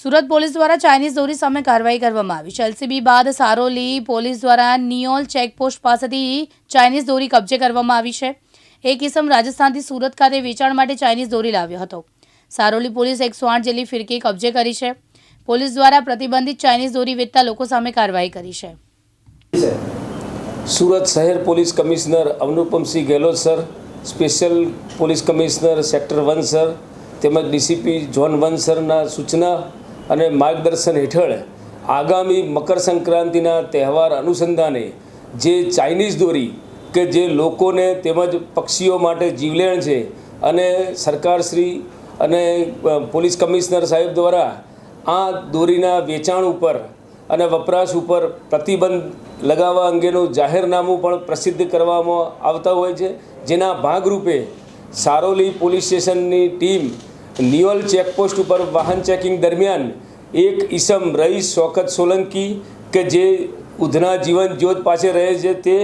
Surat police દ્વારા Chinese દોરી સામે કાર્યવાહી કરવામાં આવી. છે એલસીબી બાદ સારોલી પોલીસ દ્વારા નિયોલ ચેકપોસ્ટ પાસેથી ચાઇનીઝ દોરી કબજે કરવામાં આવી છે. એક કિસમ રાજસ્થાનથી સુરત ખાતે વેચાણ માટે ચાઇનીઝ દોરી લાવ્યો હતો. સારોલી પોલીસ એકસો આઠ જેટલી ફિરકી કબજે કરી છે. પોલીસ દ્વારા પ્રતિબંધિત ચાઇનીઝ દોરી વેચતા લોકો સામે કાર્યવાહી કરી છે. સુરત શહેર police commissioner Anupamsinh Gehlot sir, special police commissioner sector one sir તેમજ ડીસીપી ઝોન વન સરના સૂચના અને માર્ગદર્શન હેઠળ આગામી મકર સંક્રાંતિના તહેવાર અનુસંધાને જે ચાઇનીઝ દોરી કે જે લોકોને તેમજ પક્ષીઓ માટે જીવલેણ છે અને સરકારશ્રી અને પોલીસ કમિશનર સાહેબ દ્વારા આ દોરીના વેચાણ ઉપર અને વપરાશ ઉપર પ્રતિબંધ લગાવવા અંગેનું જાહેરનામું પણ પ્રસિદ્ધ કરવામાં આવતા હોય છે. જેના ભાગરૂપે સારોલી પોલીસ સ્ટેશનની ટીમ નિયોલ ચેકપોસ્ટ ઉપર વાહન ચેકિંગ દરમિયાન એક ઈસમ રઈસ શોકત સોલંકી કે જે ઉધના જીવન જ્યોત પાસે રહે છે તે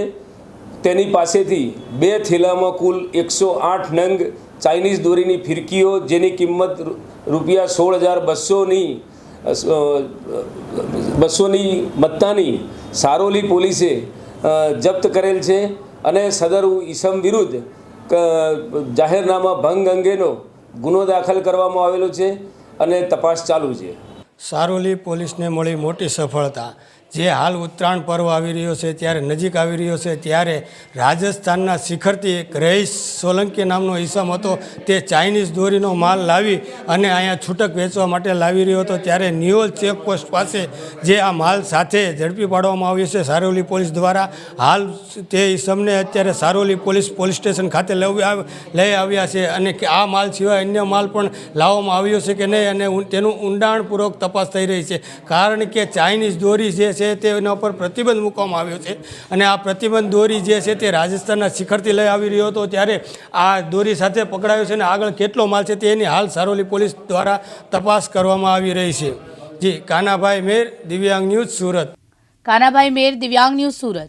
તેની પાસેથી બે થેલામાં કુલ એકસો આઠ નંગ ચાઇનીઝ દોરીની ફિરકીઓ જેની કિંમત રૂપિયા સોળ હજાર બસોની બસોની મત્તાની સારોલી પોલીસે જપ્ત કરેલ છે અને સદર ઈસમ વિરુદ્ધ જાહેરનામા ભંગ અંગેનો ગુનો દાખલ કરવામાં આવેલો છે અને તપાસ ચાલુ છે. સારોલી પોલીસને મળી મોટી સફળતા. જે હાલ ઉત્તરાયણ પર્વ આવી રહ્યો છે, ત્યારે નજીક આવી રહ્યો છે, ત્યારે રાજસ્થાનના શિખરથી એક રહીશ સોલંકી નામનો ઈસમ હતો. તે ચાઇનીઝ દોરીનો માલ લાવી અને અહીંયા છૂટક વેચવા માટે લાવી રહ્યો હતો. ત્યારે નિયોલ ચેકપોસ્ટ પાસે જે આ માલ સાથે ઝડપી પાડવામાં આવ્યો છે, સારોલી પોલીસ દ્વારા હાલ તે ઈસમને અત્યારે સારોલી પોલીસ પોલીસ સ્ટેશન ખાતે લઈ આવ્યા છે અને આ માલ સિવાય અન્ય માલ પણ લાવવામાં આવ્યો છે કે નહીં અને તેનું ઊંડાણપૂર્વક તપાસ થઈ રહી છે. કારણ કે ચાઇનીઝ દોરી જે છે તેના ઉપર પ્રતિબંધ મૂકવામાં આવ્યો છે. અને આ પ્રતિબંધ દોરી જે છે તે રાજસ્થાનના શિખરથી લઈ આવી રહ્યો હતો ત્યારે આ દોરી સાથે પકડાયો છે અને આગળ કેટલો માલ છે તેની હાલ સારોલી પોલીસ દ્વારા તપાસ કરવામાં આવી રહી છે. જી, કાનાભાઈ મેર, દિવ્યાંગ ન્યૂઝ સુરત. કાનાભાઈ મેર, દિવ્યાંગ ન્યૂઝ સુરત.